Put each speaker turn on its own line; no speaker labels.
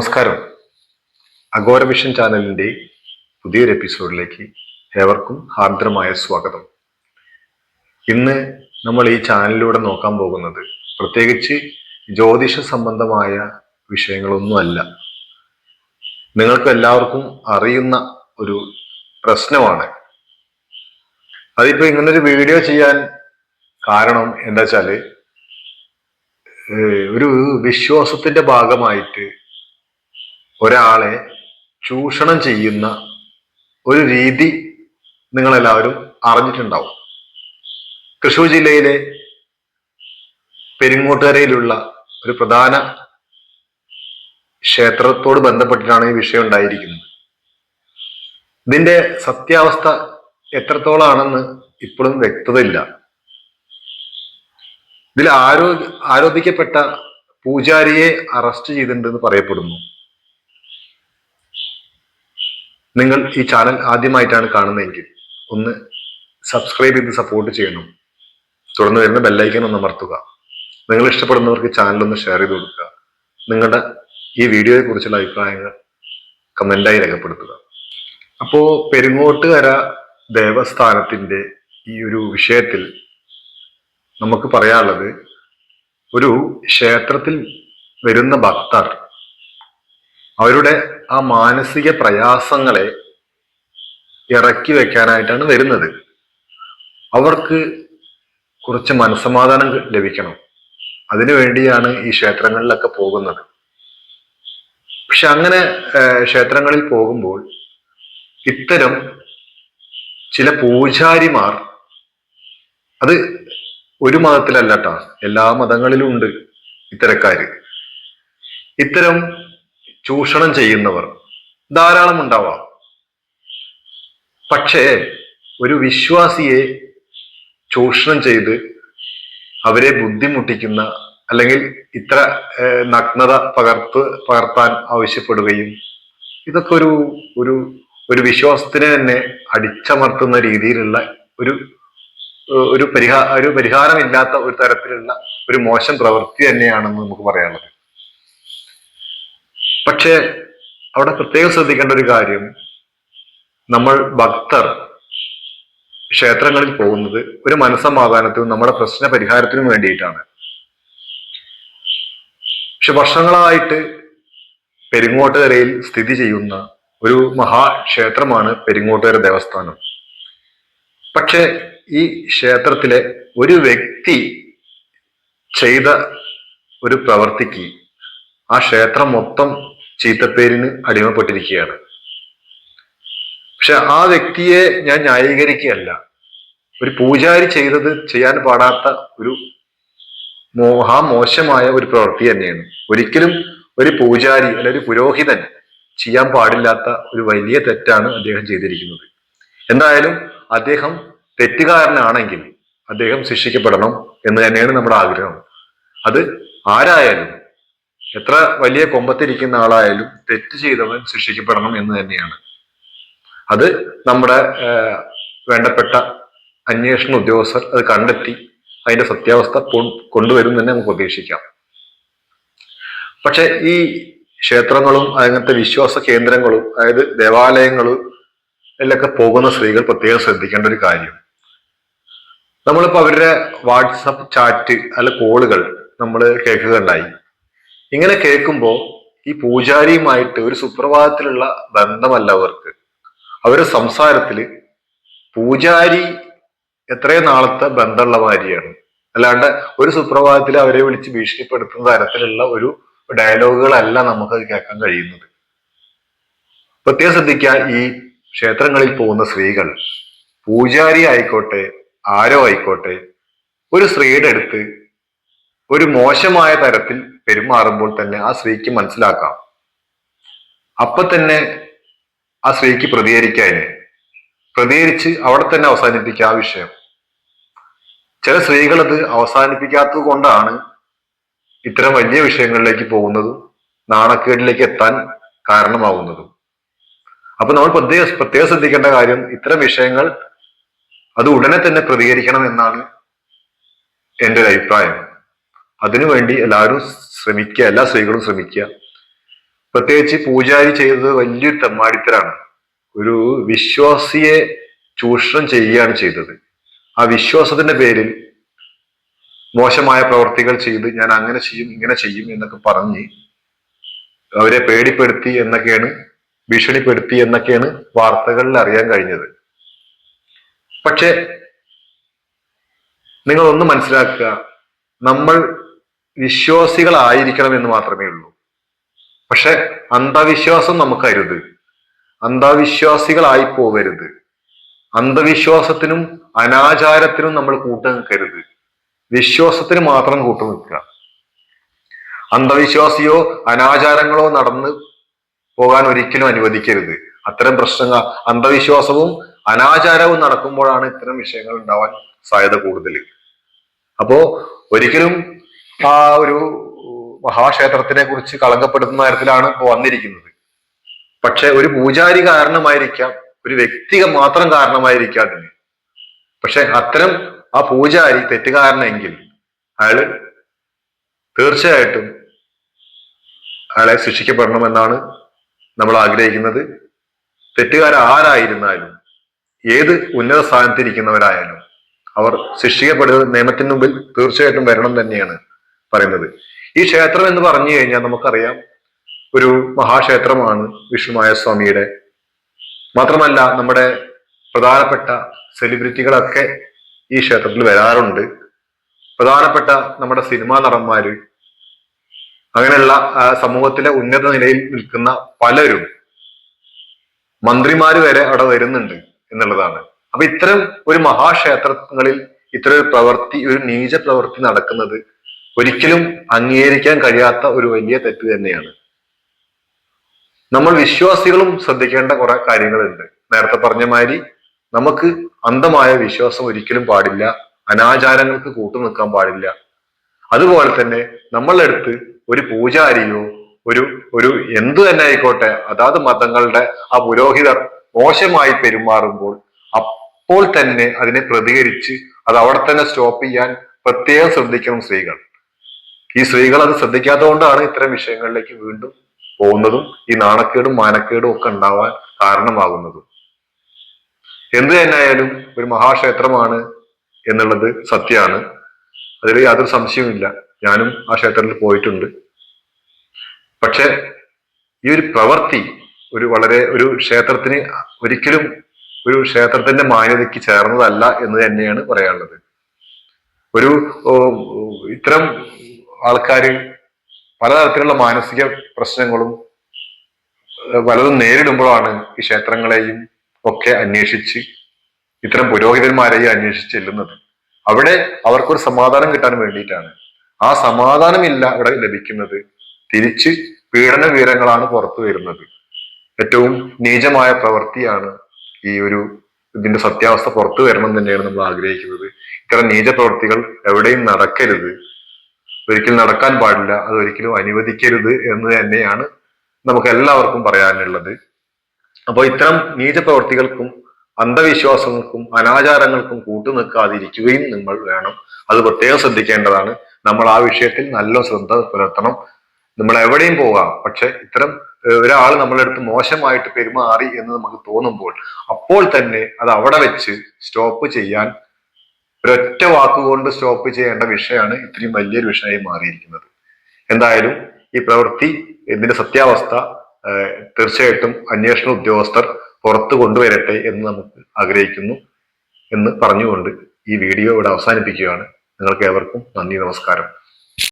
നമസ്കാരം. Agora mission ചാനലിന്റെ പുതിയൊരു എപ്പിസോഡിലേക്ക് ഏവർക്കും ഹാർദ്രമായ സ്വാഗതം. ഇന്ന് നമ്മൾ ഈ ചാനലിലൂടെ നോക്കാൻ പോകുന്നത് പ്രത്യേകിച്ച് ജ്യോതിഷ സംബന്ധമായ വിഷയങ്ങളൊന്നുമല്ല. നിങ്ങൾക്ക് എല്ലാവർക്കും അറിയുന്ന ഒരു പ്രശ്നമാണ്. അതിപ്പോ ഇങ്ങനൊരു വീഡിയോ ചെയ്യാൻ കാരണം എന്താ വെച്ചാൽ ഒരു വിശ്വാസത്തിന്റെ ഭാഗമായിട്ട് ഒരാളെ ചൂഷണം ചെയ്യുന്ന ഒരു രീതി നിങ്ങളെല്ലാവരും അറിഞ്ഞിട്ടുണ്ടാവും. തൃശൂർ ജില്ലയിലെ പെരിങ്ങോട്ടുകരയിലുള്ള ഒരു പ്രധാന ക്ഷേത്രത്തോട് ബന്ധപ്പെട്ടിട്ടാണ് ഈ വിഷയം ഉണ്ടായിരിക്കുന്നത്. ഇതിന്റെ സത്യാവസ്ഥ എത്രത്തോളാണെന്ന് ഇപ്പോഴും വ്യക്തതയില്ല. ഇതിൽ ആരോ ആരോപിക്കപ്പെട്ട പൂജാരിയെ അറസ്റ്റ് ചെയ്തിട്ടുണ്ടെന്ന് പറയപ്പെടുന്നു. നിങ്ങൾ ഈ ചാനൽ ആദ്യമായിട്ടാണ് കാണുന്നതെങ്കിൽ ഒന്ന് സബ്സ്ക്രൈബ് ചെയ്ത് സപ്പോർട്ട് ചെയ്യണം. തുടർന്ന് വരുന്ന ബെല്ലൈക്കൻ ഒന്ന് അമർത്തുക. നിങ്ങൾ ഇഷ്ടപ്പെടുന്നവർക്ക് ചാനൽ ഒന്ന് ഷെയർ ചെയ്ത് കൊടുക്കുക. നിങ്ങളുടെ ഈ വീഡിയോയെ കുറിച്ചുള്ള അഭിപ്രായങ്ങൾ കമന്റായി രേഖപ്പെടുത്തുക. അപ്പോൾ പെരുങ്ങോട്ടുകര ദേവസ്ഥാനത്തിന്റെ ഈ ഒരു വിഷയത്തിൽ നമുക്ക് പറയാനുള്ളത് ഒരു ക്ഷേത്രത്തിൽ വരുന്ന ഭക്തർ അവരുടെ ആ മാനസിക പ്രയാസങ്ങളെ ഇറക്കി വെക്കാനായിട്ടാണ് വരുന്നത്. അവർക്ക് കുറച്ച് മനസമാധാനം ലഭിക്കണം. അതിനു വേണ്ടിയാണ് ഈ ക്ഷേത്രങ്ങളിലൊക്കെ പോകുന്നത്. പക്ഷെ അങ്ങനെ ക്ഷേത്രങ്ങളിൽ പോകുമ്പോൾ ഇത്തരം ചില പൂജാരിമാർ അത് ഒരു മതത്തിലല്ല കേട്ടോ എല്ലാ മതങ്ങളിലും ഉണ്ട് ഇത്തരക്കാര്. ഇത്തരം ചൂഷണം ചെയ്യുന്നവർ. ധാരാളം ഉണ്ടാവാം. പക്ഷേ ഒരു വിശ്വാസിയെ ചൂഷണം ചെയ്ത് അവരെ ബുദ്ധിമുട്ടിക്കുന്ന അല്ലെങ്കിൽ ഇത്ര നഗ്നത പകർത്ത് പകർത്താൻ ആവശ്യപ്പെടുകയും ഇതൊക്കെ ഒരു ഒരു ഒരു വിശ്വാസത്തിനെ തന്നെ അടിച്ചമർത്തുന്ന രീതിയിലുള്ള ഒരു ഒരു പരിഹാ ഒരു പരിഹാരമില്ലാത്ത ഒരു തരത്തിലുള്ള ഒരു മോശം പ്രവൃത്തി തന്നെയാണെന്ന് നമുക്ക് പറയാനുള്ളത് പക്ഷേ അവിടെ പ്രത്യേകം ശ്രദ്ധിക്കേണ്ട ഒരു കാര്യം. നമ്മൾ ഭക്തർ ക്ഷേത്രങ്ങളിൽ പോകുന്നത് ഒരു മനസ്സമാധാനത്തിനും നമ്മുടെ പ്രശ്ന പരിഹാരത്തിനും വേണ്ടിയിട്ടാണ്. പക്ഷെ വർഷങ്ങളായിട്ട് പെരിങ്ങോട്ടുകരയിൽ സ്ഥിതി ചെയ്യുന്ന ഒരു മഹാക്ഷേത്രമാണ് പെരിങ്ങോട്ടുകര ദേവസ്ഥാനം. പക്ഷെ ഈ ക്ഷേത്രത്തിലെ ഒരു വ്യക്തി ചെയ്ത ഒരു പ്രവർത്തിക്ക് ആ ക്ഷേത്രം മൊത്തം ചീത്തപ്പേരിന് അടിമപ്പെട്ടിരിക്കുകയാണ്. പക്ഷെ ആ വ്യക്തിയെ ഞാൻ ന്യായീകരിക്കുകയല്ല. ഒരു പൂജാരി ചെയ്തത് ചെയ്യാൻ പാടാത്ത ഒരു മോഹാ മോശമായ ഒരു പ്രവൃത്തി തന്നെയാണ്. ഒരിക്കലും ഒരു പൂജാരി അല്ലെ ഒരു പുരോഹിതൻ ചെയ്യാൻ പാടില്ലാത്ത ഒരു വലിയ തെറ്റാണ് അദ്ദേഹം ചെയ്തിരിക്കുന്നത്. എന്തായാലും അദ്ദേഹം തെറ്റുകാരനാണെങ്കിൽ അദ്ദേഹം ശിക്ഷിക്കപ്പെടണം എന്ന് തന്നെയാണ് നമ്മുടെ ആഗ്രഹം. അത് ആരായാലും എത്ര വലിയ കൊമ്പത്തിരിക്കുന്ന ആളായാലും തെറ്റ് ചെയ്തവൻ ശിക്ഷിക്കപ്പെടണം എന്ന് തന്നെയാണ്. അത് നമ്മുടെ വേണ്ടപ്പെട്ട അന്വേഷണ ഉദ്യോഗസ്ഥർ അത് കണ്ടെത്തി അതിന്റെ സത്യാവസ്ഥ കൊണ്ടുവരും തന്നെ നമുക്ക് പ്രതീക്ഷിക്കാം. പക്ഷെ ഈ ക്ഷേത്രങ്ങളും അങ്ങനത്തെ വിശ്വാസ കേന്ദ്രങ്ങളും അതായത് ദേവാലയങ്ങളും ഇതിലൊക്കെ പോകുന്ന സ്ത്രീകൾ പ്രത്യേകം ശ്രദ്ധിക്കേണ്ട ഒരു കാര്യം. നമ്മളിപ്പോ അവരുടെ വാട്സപ്പ് ചാറ്റ് അല്ല കോളുകൾ നമ്മൾ കേൾക്കുകയുണ്ടായി ഇങ്ങനെ കേൾക്കുമ്പോൾ ഈ പൂജാരിയുമായിട്ട് ഒരു സുപ്രഭാതത്തിലുള്ള ബന്ധമല്ല അവർക്ക്. അവരുടെ സംസാരത്തിൽ പൂജാരി എത്രയോ നാളത്തെ ബന്ധമുള്ള ഭാര്യയാണ് അല്ലാണ്ട് ഒരു സുപ്രഭാതത്തിൽ അവരെ വിളിച്ച് ഭീഷണിപ്പെടുത്തുന്ന തരത്തിലുള്ള ഒരു ഡയലോഗുകളല്ല നമുക്ക് കേൾക്കാൻ കഴിയുന്നത്. പ്രത്യേകം ശ്രദ്ധിക്കുക ഈ ക്ഷേത്രങ്ങളിൽ പോകുന്ന സ്ത്രീകൾ പൂജാരി ആയിക്കോട്ടെ ആരോ ആയിക്കോട്ടെ ഒരു സ്ത്രീയുടെ അടുത്ത് ഒരു മോശമായ തരത്തിൽ പെരുമാറുമ്പോൾ തന്നെ ആ സ്ത്രീക്ക് മനസ്സിലാക്കാം. അപ്പൊ തന്നെ ആ സ്ത്രീക്ക് പ്രതികരിക്കാന്. പ്രതികരിച്ച് അവിടെ തന്നെ അവസാനിപ്പിക്കുക ആ വിഷയം. ചില സ്ത്രീകൾ അത് അവസാനിപ്പിക്കാത്തത് കൊണ്ടാണ് ഇത്തരം വലിയ വിഷയങ്ങളിലേക്ക് പോകുന്നതും നാണക്കേടിലേക്ക് എത്താൻ കാരണമാകുന്നതും അപ്പൊ നമ്മൾ പ്രത്യേക പ്രത്യേകം ശ്രദ്ധിക്കേണ്ട കാര്യം ഇത്തരം വിഷയങ്ങൾ അത് ഉടനെ തന്നെ പ്രതികരിക്കണം എന്നാണ് എന്റെ ഒരു അഭിപ്രായം. അതിനുവേണ്ടി എല്ലാവരും ശ്രമിക്കുക. എല്ലാ സ്ത്രീകളും ശ്രമിക്കുക. പ്രത്യേകിച്ച് പൂജാരി ചെയ്തത് വലിയൊരു തെമ്മാടിത്തരാണ്. ഒരു വിശ്വാസിയെ ചൂഷണം ചെയ്യുകയാണ് ചെയ്തത്. ആ വിശ്വാസത്തിന്റെ പേരിൽ മോശമായ പ്രവർത്തികൾ ചെയ്ത് ഞാൻ അങ്ങനെ ചെയ്യും ഇങ്ങനെ ചെയ്യും എന്നൊക്കെ പറഞ്ഞ് അവരെ പേടിപ്പെടുത്തി എന്നൊക്കെയാണ് ഭീഷണിപ്പെടുത്തി എന്നൊക്കെയാണ് വാർത്തകളിൽ അറിയാൻ കഴിഞ്ഞത്. പക്ഷെ നിങ്ങൾ ഒന്ന് മനസ്സിലാക്കുക. നമ്മൾ വിശ്വാസികളായിരിക്കണം എന്ന് മാത്രമേ ഉള്ളൂ. പക്ഷെ അന്ധവിശ്വാസം നമുക്കരുത് അന്ധവിശ്വാസികളായി പോകരുത് അന്ധവിശ്വാസത്തിനും അനാചാരത്തിനും നമ്മൾ കൂട്ടു നിൽക്കരുത്. വിശ്വാസത്തിന് മാത്രം കൂട്ടു നിൽക്കുക. അന്ധവിശ്വാസിയോ അനാചാരങ്ങളോ നടന്ന് പോകാൻ ഒരിക്കലും അനുവദിക്കരുത്. അത്തരം പ്രശ്നങ്ങൾ അന്ധവിശ്വാസവും അനാചാരവും നടക്കുമ്പോഴാണ് ഇത്തരം വിഷയങ്ങൾ ഉണ്ടാവാൻ സാധ്യത കൂടുതൽ. അപ്പോ ഒരിക്കലും ആ ഒരു മഹാക്ഷേത്രത്തിനെ കുറിച്ച് കളങ്കപ്പെടുത്തുന്ന തരത്തിലാണ് ഇപ്പൊ വന്നിരിക്കുന്നത്. പക്ഷെ ഒരു പൂജാരി കാരണമായിരിക്കാം ഒരു വ്യക്തിക മാത്രം കാരണമായിരിക്കാം അതിന്. പക്ഷെ അത്തരം ആ പൂജാരി തെറ്റുകാരനെങ്കിൽ അയാൾ തീർച്ചയായിട്ടും അയാളെ ശിക്ഷിക്കപ്പെടണമെന്നാണ് നമ്മൾ ആഗ്രഹിക്കുന്നത്. തെറ്റുകാർ ആരായിരുന്നാലും ഏത് ഉന്നത സ്ഥാനത്തിരിക്കുന്നവരായാലും അവർ ശിക്ഷിക്കപ്പെടുന്നത് നിയമത്തിന് മുമ്പിൽ തീർച്ചയായിട്ടും വരണം തന്നെയാണ്. പറയുന്നത്. ഈ ക്ഷേത്രം എന്ന് പറഞ്ഞു കഴിഞ്ഞാൽ നമുക്കറിയാം ഒരു മഹാക്ഷേത്രമാണ് വിഷ്ണുമായ സ്വാമിയുടെ. മാത്രമല്ല നമ്മുടെ പ്രധാനപ്പെട്ട സെലിബ്രിറ്റികളൊക്കെ ഈ ക്ഷേത്രത്തിൽ വരാറുണ്ട്. പ്രധാനപ്പെട്ട നമ്മുടെ സിനിമാ നടന്മാര് അങ്ങനെയുള്ള സമൂഹത്തിലെ ഉന്നത നിലയിൽ നിൽക്കുന്ന പലരും മന്ത്രിമാര് വരെ അവിടെ വരുന്നുണ്ട് എന്നുള്ളതാണ്. അപ്പൊ ഇത്തരം ഒരു മഹാക്ഷേത്രങ്ങളിൽ ഇത്തരം ഒരു പ്രവൃത്തി ഒരു നീച പ്രവൃത്തി നടക്കുന്നത് ഒരിക്കലും അംഗീകരിക്കാൻ കഴിയാത്ത ഒരു വലിയ തെറ്റ് തന്നെയാണ്. നമ്മൾ വിശ്വാസികളും ശ്രദ്ധിക്കേണ്ട കുറെ കാര്യങ്ങളുണ്ട്. നേരത്തെ പറഞ്ഞ മാതിരി നമുക്ക് അന്ധമായ വിശ്വാസം ഒരിക്കലും പാടില്ല. അനാചാരങ്ങൾക്ക് കൂട്ടു നിൽക്കാൻ പാടില്ല. അതുപോലെ തന്നെ നമ്മളുടെ അടുത്ത് ഒരു പൂജാരിയോ ഒരു ഒരു എന്തു തന്നെ ആയിക്കോട്ടെ അതാത് മതങ്ങളുടെ ആ പുരോഹിതർ മോശമായി പെരുമാറുമ്പോൾ അപ്പോൾ തന്നെ അതിനെ പ്രതികരിച്ച് അത് അവിടെ തന്നെ സ്റ്റോപ്പ് ചെയ്യാൻ പ്രത്യേകം ശ്രദ്ധിക്കണം സ്ത്രീകൾ. ഈ സ്ത്രീകൾ അത് ശ്രദ്ധിക്കാത്തതുകൊണ്ടാണ് ഇത്തരം വിഷയങ്ങളിലേക്ക് വീണ്ടും പോകുന്നതും ഈ നാണക്കേടും മാനക്കേടും ഒക്കെ ഉണ്ടാവാൻ കാരണമാകുന്നതും. എന്ത് തന്നെയായാലും ഒരു മഹാക്ഷേത്രമാണ് എന്നുള്ളത് സത്യമാണ്. അതിൽ യാതൊരു സംശയവുമില്ല. ഞാനും ആ ക്ഷേത്രത്തിൽ പോയിട്ടുണ്ട്. പക്ഷെ ഈ ഒരു പ്രവൃത്തി ഒരു വളരെ ഒരു ക്ഷേത്രത്തിന് ഒരിക്കലും ഒരു ക്ഷേത്രത്തിന്റെ മാന്യതയ്ക്ക് ചേർന്നതല്ല എന്ന് തന്നെയാണ് പറയാനുള്ളത്. ഒരു ഇത്തരം ആൾക്കാര് പലതരത്തിലുള്ള മാനസിക പ്രശ്നങ്ങളും പലതും നേരിടുമ്പോഴാണ് ഈ ക്ഷേത്രങ്ങളെയും ഒക്കെ അന്വേഷിച്ച് ഇത്തരം പുരോഹിതന്മാരെയും അന്വേഷിച്ച് ചെല്ലുന്നത്. അവിടെ അവർക്കൊരു സമാധാനം കിട്ടാൻ വേണ്ടിയിട്ടാണ്. ആ സമാധാനമില്ല അവിടെ ലഭിക്കുന്നത്. തിരിച്ച് പീഡന വീരങ്ങളാണ് പുറത്തു വരുന്നത്. ഏറ്റവും നീചമായ പ്രവൃത്തിയാണ് ഈ ഒരു ഇതിന്റെ സത്യാവസ്ഥ പുറത്തു വരണം തന്നെയാണ് നമ്മൾ ആഗ്രഹിക്കുന്നത്. ഇത്തരം നീച പ്രവൃത്തികൾ എവിടെയും നടക്കരുത്. ഒരിക്കലും നടക്കാൻ പാടില്ല. അത് ഒരിക്കലും അനുവദിക്കരുത് എന്ന് തന്നെയാണ് നമുക്ക് എല്ലാവർക്കും പറയാനുള്ളത്. അപ്പോൾ ഇത്തരം നീചപ്രവർത്തികൾക്കും അന്ധവിശ്വാസങ്ങൾക്കും അനാചാരങ്ങൾക്കും കൂട്ടു നിൽക്കാതിരിക്കുകയും നമ്മൾ വേണം. അത് പ്രത്യേകം ശ്രദ്ധിക്കേണ്ടതാണ്. നമ്മൾ ആ വിഷയത്തിൽ നല്ല ശ്രദ്ധ പുലർത്തണം. നമ്മൾ എവിടെയും പോകാം. പക്ഷെ ഇത്തരം ഒരാൾ നമ്മളെ അടുത്ത് മോശമായിട്ട് പെരുമാറി എന്ന് നമുക്ക് തോന്നുമ്പോൾ അപ്പോൾ തന്നെ അത് അവിടെ വെച്ച് സ്റ്റോപ്പ് ചെയ്യാൻ ഒരൊറ്റ വാക്കുകൊണ്ട് സ്റ്റോപ്പ് ചെയ്യേണ്ട വിഷയമാണ് ഇത്രയും വലിയൊരു വിഷയമായി മാറിയിരിക്കുന്നത്. എന്തായാലും ഈ പ്രവൃത്തി ഇതിന്റെ സത്യാവസ്ഥ തീർച്ചയായിട്ടും അന്വേഷണ ഉദ്യോഗസ്ഥർ പുറത്തു കൊണ്ടുവരട്ടെ എന്ന് നമുക്ക് ആഗ്രഹിക്കുന്നു എന്ന് പറഞ്ഞുകൊണ്ട് ഈ വീഡിയോ ഇവിടെ അവസാനിപ്പിക്കുകയാണ്. നിങ്ങൾക്ക് ഏവർക്കും നന്ദി നമസ്കാരം.